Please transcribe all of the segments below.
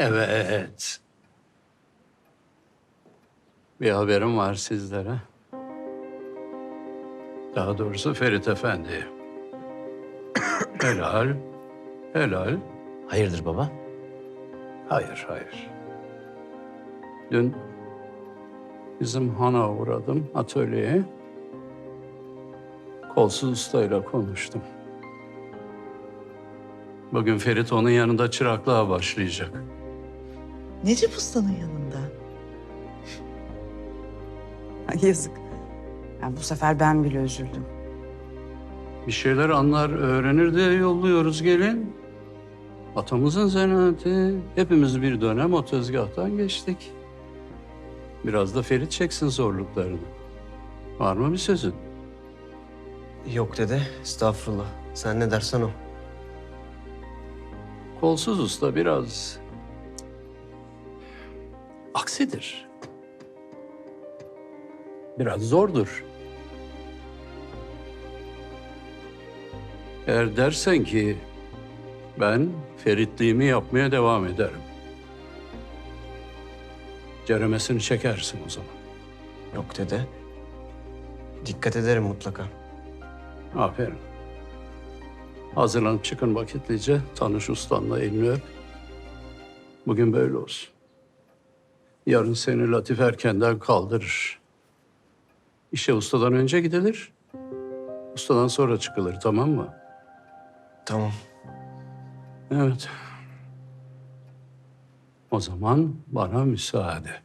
Evet. Bir haberim var sizlere. Daha doğrusu Ferit Efendi. helal, helal. Hayırdır baba? Hayır, hayır. Dün bizim hana uğradım atölyeye. Kolsuz ustayla konuştum. Bugün Ferit onun yanında çıraklığa başlayacak. Necip Usta'nın yanında. Ay yazık. Yani bu sefer ben bile üzüldüm. Bir şeyler anlar, öğrenir diye yolluyoruz gelin. Atamızın zanaati. Hepimiz bir dönem o tezgahtan geçtik. Biraz da Ferit çeksin zorluklarını. Var mı bir sözün? Yok dede, estağfurullah. Sen ne dersen o. Kolsuz usta biraz aksidir. Biraz zordur. Eğer dersen ki ben Feritliğimi yapmaya devam ederim. Ceremesini çekersin o zaman. Yok dede. Dikkat ederim mutlaka. Aferin. Hazırlanıp çıkın vakitlice. Tanış ustanla elini öp. Bugün böyle olsun. Yarın seni Latif erkenden kaldırır. İşe ustadan önce gidilir. Ustadan sonra çıkılır tamam mı? Tamam. Evet. O zaman bana müsaade.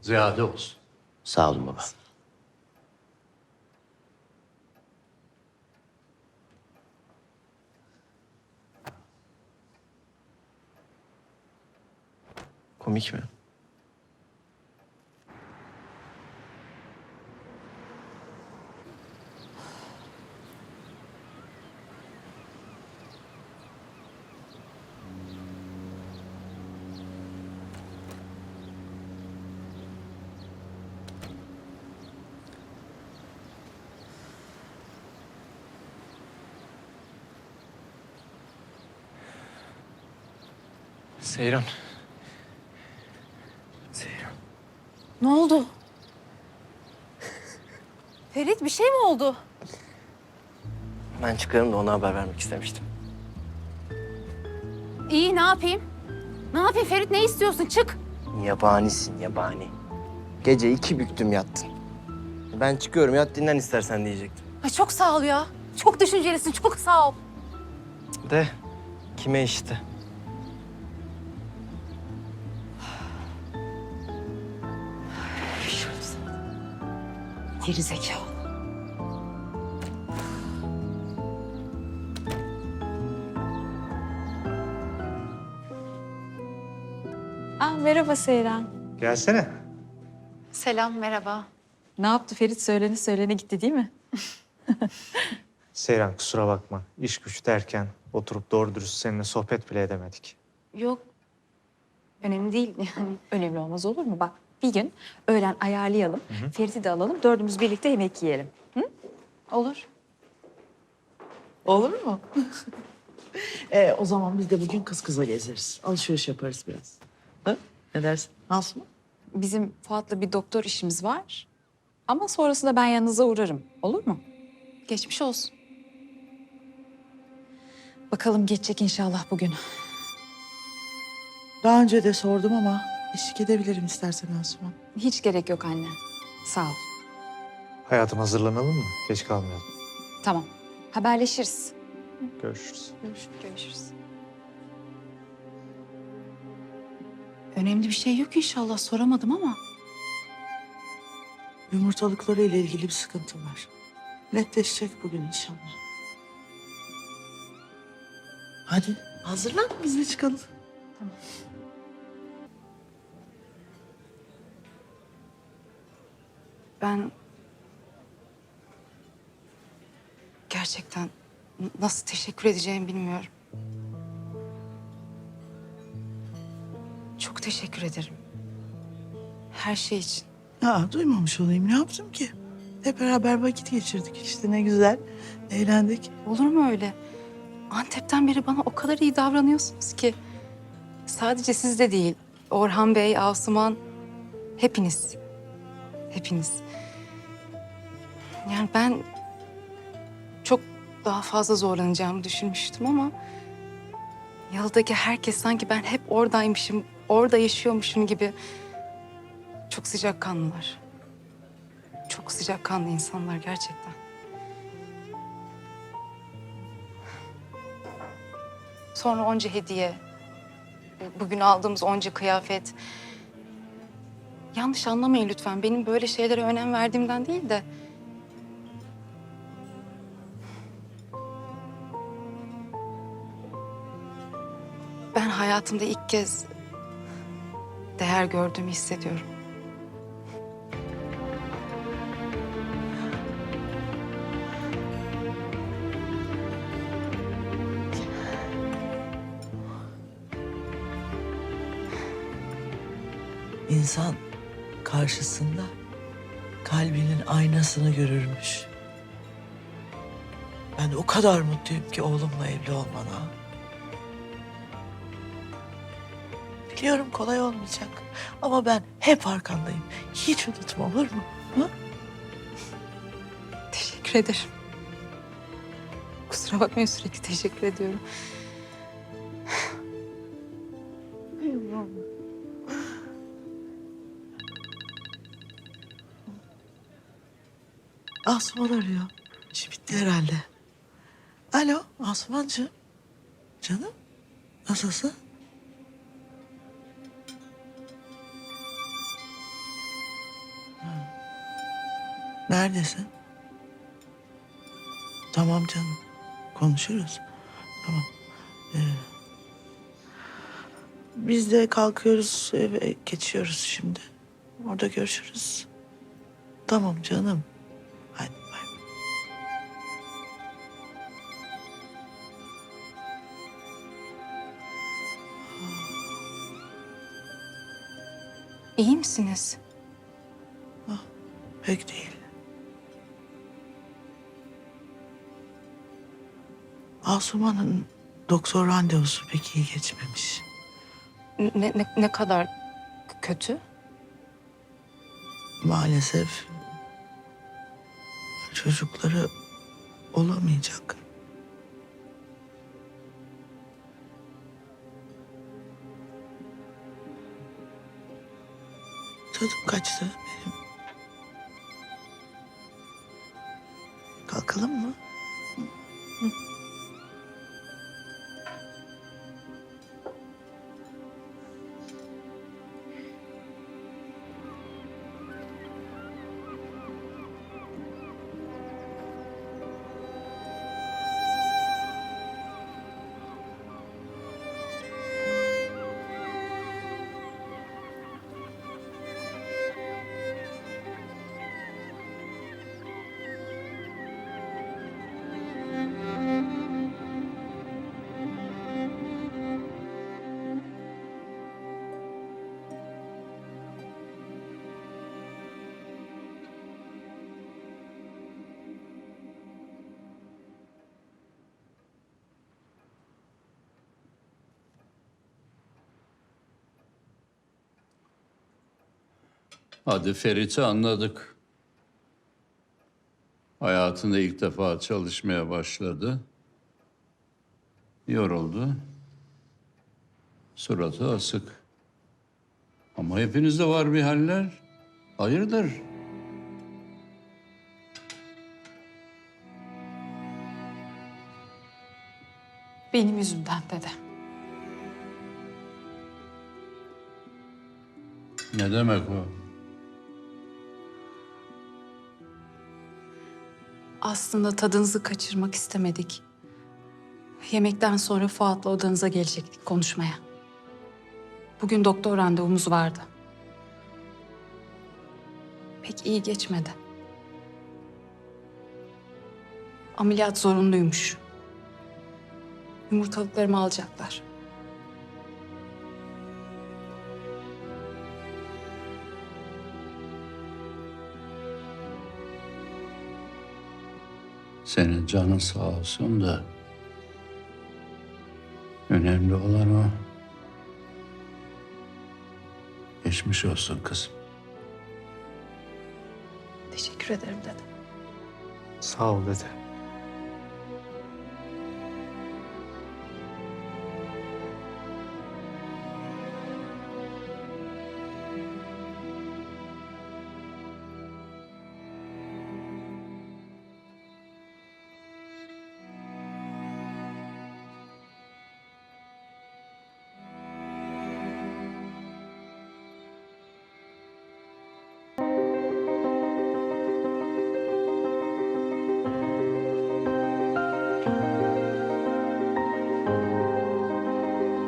Ziyade olsun. Sağ olun baba. Komik mi? Seyran. Ne oldu? Ferit bir şey mi oldu? Ben çıkarım da ona haber vermek istemiştim. İyi ne yapayım? Ne yapayım Ferit ne istiyorsun çık. Yabanisin yabani. Gece iki büktüm yattın. Ben çıkıyorum yat dinlen istersen diyecektim. Ay çok sağ ol ya. Çok düşüncelisin çok sağ ol. De kime işte? Geri zekalı. Ah merhaba Seyran. Gelsene. Selam merhaba. Ne yaptı Ferit söylene söylene gitti değil mi? Seyran kusura bakma. İş güç derken oturup doğru dürüst seninle sohbet bile edemedik. Yok. Önemli değil yani. Önemli olmaz olur mu? Bak bir gün öğlen ayarlayalım. Ferit'i de alalım. Dördümüz birlikte yemek yiyelim. Hı? Olur. Olur mu? ee, o zaman biz de bugün kız kıza gezeriz. Alışveriş yaparız biraz. Ha? Ne dersin? Nasıl mı? Bizim Fuat'la bir doktor işimiz var. Ama sonrasında ben yanınıza uğrarım. Olur mu? Geçmiş olsun. Bakalım geçecek inşallah bugün. Daha önce de sordum ama eşlik edebilirim istersen Asuman. Hiç gerek yok anne. Sağ ol. Hayatım hazırlanalım mı? Geç kalmayalım. Tamam. Haberleşiriz. Görüşürüz. Görüşürüz. Önemli bir şey yok inşallah soramadım ama. Yumurtalıkları ile ilgili bir sıkıntı var. Netleşecek bugün inşallah. Hadi hazırlan biz de çıkalım. Ben gerçekten nasıl teşekkür edeceğimi bilmiyorum. Çok teşekkür ederim. Her şey için. Ya duymamış olayım ne yaptım ki? Hep beraber vakit geçirdik işte ne güzel. Eğlendik. Olur mu öyle? Antep'ten beri bana o kadar iyi davranıyorsunuz ki. Sadece siz de değil. Orhan Bey, Asuman, hepiniz. Hepiniz. Yani ben çok daha fazla zorlanacağımı düşünmüştüm ama... Yalıdaki herkes sanki ben hep oradaymışım, orada yaşıyormuşum gibi. Çok sıcakkanlılar. Çok sıcakkanlı insanlar gerçekten. Sonra onca hediye, bugün aldığımız onca kıyafet. Yanlış anlamayın lütfen. Benim böyle şeylere önem verdiğimden değil de... Ben hayatımda ilk kez değer gördüğümü hissediyorum. İnsan karşısında kalbinin aynasını görürmüş. Ben o kadar mutluyum ki oğlumla evli olmana. Biliyorum kolay olmayacak ama ben hep arkandayım. Hiç unutma olur mu? Hı? Teşekkür ederim. Kusura bakmayın sürekli teşekkür ediyorum. Asuman arıyor. İşi bitti herhalde. Alo Asumancığım. Canım nasılsın? Neredesin? Tamam canım. Konuşuruz. Tamam. Ee, biz de kalkıyoruz eve geçiyoruz şimdi. Orada görüşürüz. Tamam canım. İyi misiniz? Pek değil. Asuman'ın doktor randevusu pek iyi geçmemiş. Ne, ne, ne kadar kötü? Maalesef çocukları olamayacak. Tadım kaçtı benim. Kalkalım mı? Hadi Ferit'i anladık. Hayatında ilk defa çalışmaya başladı. Yoruldu. Suratı asık. Ama hepinizde var bir haller. Hayırdır? Benim yüzümden dede. Ne demek o? Aslında tadınızı kaçırmak istemedik. Yemekten sonra Fuat'la odanıza gelecektik konuşmaya. Bugün doktor randevumuz vardı. Pek iyi geçmedi. Ameliyat zorunluymuş. Yumurtalıklarımı alacaklar. Senin canın sağ olsun da Önemli olan o. Geçmiş olsun kızım. Teşekkür ederim dede. Sağ ol dede.